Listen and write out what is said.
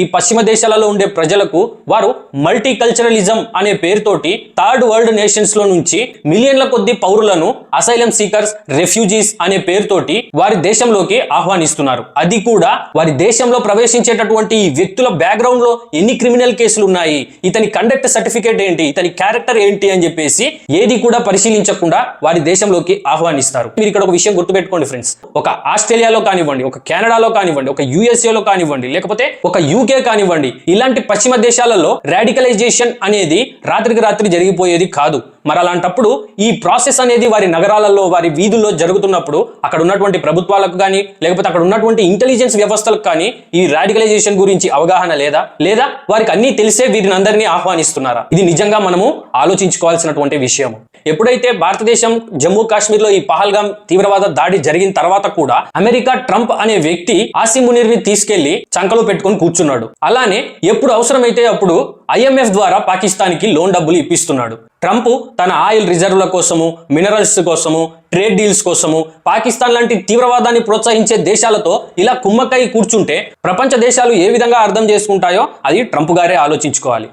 ఈ పశ్చిమ దేశాలలో ఉండే ప్రజలకు వారు మల్టీ కల్చరలిజం అనే పేరుతోటి థర్డ్ వరల్డ్ నేషన్స్లో నుంచి మిలియన్ల కొద్ది పౌరులను అసైలం సీకర్స్ రెఫ్యూజీస్ అనే పేరుతోటి వారి దేశంలోకి ఆహ్వానిస్తున్నారు. అది కూడా వారి దేశంలో ప్రవేశించేటటువంటి ఈ వ్యక్తుల బ్యాక్గ్రౌండ్లో ఎన్ని క్రిమినల్ కేసులు ఉన్నాయి ఇతని కండక్ట్ సర్టిఫికేట్ ఏంటి ఇతని క్యారెక్టర్ ఏంటి అని చెప్పేసి ఏది కూడా పరిశీలించకుండా వారి దేశంలోకి ఆహ్వానిస్తారు. మీరు ఇక్కడ ఒక విషయం గుర్తుపెట్టుకోండి ఫ్రెండ్స్ ఒక ఆస్ట్రేలియాలో కానివ్వండి ఒక కెనడాలో కానివ్వండి ఒక యుఎస్ఏలో లో కానివ్వండి లేకపోతే ఒక యూకే కానివ్వండి. ఇలాంటి పశ్చిమ దేశాలలో రాడికలైజేషన్ అనేది రాత్రికి రాత్రి జరిగిపోయేది కాదు. మరి అలాంటప్పుడు ఈ ప్రాసెస్ అనేది వారి నగరాలలో వారి వీధుల్లో జరుగుతున్నప్పుడు అక్కడ ఉన్నటువంటి ప్రభుత్వాలకు కానీ లేకపోతే అక్కడ ఉన్నటువంటి ఇంటెలిజెన్స్ వ్యవస్థలకు కానీ ఈ రాడికలైజేషన్ గురించి అవగాహన లేదా? లేదా వారికి అన్నీ తెలిసే వీరిని అందరినీ ఆహ్వానిస్తున్నారా? ఇది నిజంగా మనము ఆలోచించుకోవాల్సినటువంటి విషయం ఎప్పుడైతే భారతదేశం జమ్మూ కాశ్మీర్లో ఈ పహల్గాం తీవ్రవాద దాడి జరిగిన తర్వాత కూడా అమెరికా ట్రంప్ అనే వ్యక్తి ఆసిమ్ మునీర్ని తీసుకెళ్ళి చంకలో పెట్టుకొని కూర్చున్నాడు. అలానే ఎప్పుడు అవసరమైతే అప్పుడు ఐఎంఎఫ్ ద్వారా పాకిస్తాన్కి లోన్ డబ్బులు ఇప్పిస్తున్నాడు. ట్రంప్ తన ఆయిల్ రిజర్వ్ల కోసము మినరల్స్ కోసము ట్రేడ్ డీల్స్ కోసము పాకిస్తాన్ లాంటి తీవ్రవాదాన్ని ప్రోత్సహించే దేశాలతో ఇలా కుమ్మక్కై కూర్చుంటే ప్రపంచ దేశాలు ఏ విధంగా అర్థం చేసుకుంటాయో అది ట్రంప్ గారే ఆలోచించుకోవాలి.